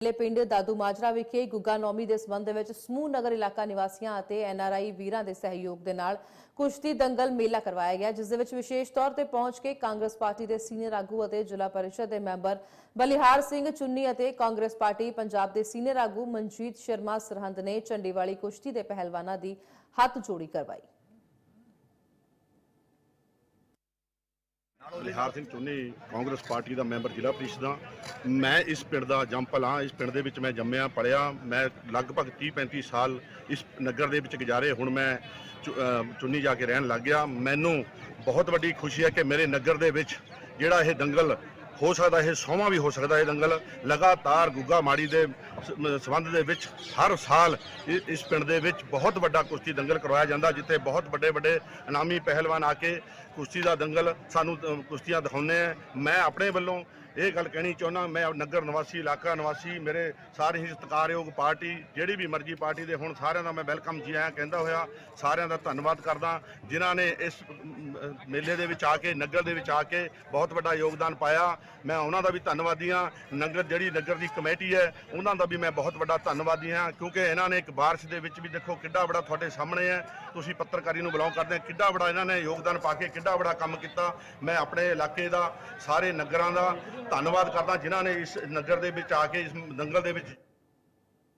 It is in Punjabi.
ਲੈ ਪਿੰਡ ਦਾਦੂ ਮਾਜਰਾ ਵਿਖੇ ਗੁੱਗਾ ਨੌਮੀ ਦੇ ਸਬੰਧ ਵਿੱਚ ਸਮੂਹ ਨਗਰ ਇਲਾਕਾ ਨਿਵਾਸੀਆਂ ਅਤੇ ਐਨਆਰਆਈ ਵੀਰਾਂ ਦੇ ਸਹਿਯੋਗ ਦੇ ਨਾਲ ਕੁਸ਼ਤੀ ਦੰਗਲ ਮੇਲਾ ਕਰਵਾਇਆ ਗਿਆ, ਜਿਸ ਦੇ ਵਿੱਚ ਵਿਸ਼ੇਸ਼ ਤੌਰ ਤੇ ਪਹੁੰਚ ਕੇ ਕਾਂਗਰਸ ਪਾਰਟੀ ਦੇ ਸੀਨੀਅਰ ਆਗੂ ਅਤੇ ਜ਼ਿਲ੍ਹਾ ਪਰਿਸ਼ਦ ਦੇ ਮੈਂਬਰ ਬਲਿਹਾਰ ਸਿੰਘ ਚੁੰਨੀ ਅਤੇ ਕਾਂਗਰਸ ਪਾਰਟੀ ਪੰਜਾਬ ਦੇ ਸੀਨੀਅਰ ਆਗੂ ਮਨਜੀਤ ਸ਼ਰਮਾ ਸਰਹੰਦ ਨੇ ਝੰਡੀਵਾਲੀ ਕੁਸ਼ਤੀ ਦੇ ਪਹਿਲਵਾਨਾਂ ਦੀ ਹੱਥ ਜੋੜੀ ਕਰਵਾਈ। ਲਿਹਾਰ ਸਿੰਘ ਚੁੰਨੀ ਕਾਂਗਰਸ ਪਾਰਟੀ ਦਾ ਮੈਂਬਰ ਜ਼ਿਲ੍ਹਾ ਪ੍ਰੀਸ਼ਦ ਹਾਂ। ਮੈਂ ਇਸ ਪਿੰਡ ਦਾ ਜੰਪਲ ਹਾਂ। ਇਸ ਪਿੰਡ ਦੇ ਵਿੱਚ ਮੈਂ ਜੰਮਿਆ ਪੜਿਆ ਮੈਂ ਲਗਭਗ 30 35 ਸਾਲ ਇਸ ਨਗਰ ਦੇ ਵਿੱਚ ਗੁਜ਼ਾਰੇ। ਹੁਣ ਮੈਂ ਚੁ- ਚੁੰਨੀ ਜਾ ਕੇ ਰਹਿਣ ਲੱਗ ਗਿਆ। ਮੈਨੂੰ ਬਹੁਤ ਵੱਡੀ ਖੁਸ਼ੀ ਹੈ ਕਿ ਮੇਰੇ ਨਗਰ ਦੇ ਵਿੱਚ ਜਿਹੜਾ ਇਹ ਦੰਗਲ ਹੋ ਸਕਦਾ ਇਹ ਸੋਮਾ ਵੀ ਹੋ ਸਕਦਾ ਇਹ ਦੰਗਲ ਲਗਾਤਾਰ ਗੁੱਗਾ ਮਾੜੀ ਦੇ ਸ- ਸੰਬੰਧ ਦੇ ਵਿੱਚ ਹਰ ਸਾਲ ਇ- ਇਸ ਪਿੰਡ ਦੇ ਵਿੱਚ ਬਹੁਤ ਵੱਡਾ ਕੁਸ਼ਤੀ ਦੰਗਲ ਕਰਵਾਇਆ ਜਾਂਦਾ, ਜਿੱਥੇ ਬਹੁਤ ਵੱਡੇ ਵੱਡੇ ਇਨਾਮੀ ਪਹਿਲਵਾਨ ਆ ਕੇ ਕੁਸ਼ਤੀ ਦਾ ਦੰਗਲ ਸਾਨੂੰ ਕੁਸ਼ਤੀਆਂ ਦਿਖਾਉਂਦੇ ਆ। ਮੈਂ ਆਪਣੇ ਵੱਲੋਂ ਇਹ ਗੱਲ ਕਹਿਣੀ ਚਾਹੁੰਦਾ, ਮੈਂ ਨਗਰ ਨਿਵਾਸੀ, ਇਲਾਕਾ ਨਿਵਾਸੀ, ਮੇਰੇ ਸਾਰੇ ਹੀ ਸਤਿਕਾਰਯੋਗ ਪਾਰਟੀ, ਜਿਹੜੀ ਵੀ ਮਰਜ਼ੀ ਪਾਰਟੀ ਦੇ ਹੁਣ, ਸਾਰਿਆਂ ਦਾ ਮੈਂ ਵੈਲਕਮ ਜੀ ਆਇਆਂ ਕਹਿੰਦਾ ਹੋਇਆ। ਸਾਰਿਆਂ ਦਾ ਧੰਨਵਾਦ ਕਰਦਾ, ਜਿਨ੍ਹਾਂ ਨੇ ਇਸ ਮੇਲੇ ਦੇ ਵਿੱਚ ਆ ਕੇ, ਨਗਰ ਦੇ ਵਿੱਚ ਆ ਕੇ ਬਹੁਤ ਵੱਡਾ ਯੋਗਦਾਨ ਪਾਇਆ। ਮੈਂ ਉਹਨਾਂ ਦਾ ਵੀ ਧੰਨਵਾਦੀ ਹਾਂ। ਨਗਰ ਜਿਹੜੀ ਨਗਰ ਦੀ ਕਮੇਟੀ ਹੈ, ਉਹਨਾਂ ਦਾ ਵੀ ਮੈਂ ਬਹੁਤ ਵੱਡਾ ਧੰਨਵਾਦੀ ਹਾਂ, ਕਿਉਂਕਿ ਇਹਨਾਂ ਨੇ ਇੱਕ ਬਾਰਿਸ਼ ਦੇ ਵਿੱਚ ਵੀ ਦੇਖੋ ਕਿੱਡਾ ਬੜਾ ਤੁਹਾਡੇ ਸਾਹਮਣੇ ਹੈ। ਤੁਸੀਂ ਪੱਤਰਕਾਰੀ ਨੂੰ ਬਿਲੋਂਗ ਕਰਦੇ ਹੋ, ਕਿੱਡਾ ਬੜਾ ਇਹਨਾਂ ਨੇ ਯੋਗਦਾਨ ਪਾ ਕੇ ਕਿੱਡਾ ਬੜਾ ਕੰਮ ਕੀਤਾ। ਮੈਂ ਆਪਣੇ ਇਲਾਕੇ ਦਾ, ਸਾਰੇ ਨਗਰਾਂ ਦਾ ਧੰਨਵਾਦ ਕਰਦਾ, ਜਿਨ੍ਹਾਂ ਨੇ ਇਸ ਨਗਰ ਦੇ ਵਿੱਚ ਆ ਕੇ, ਇਸ ਦੰਗਲ ਦੇ ਵਿੱਚ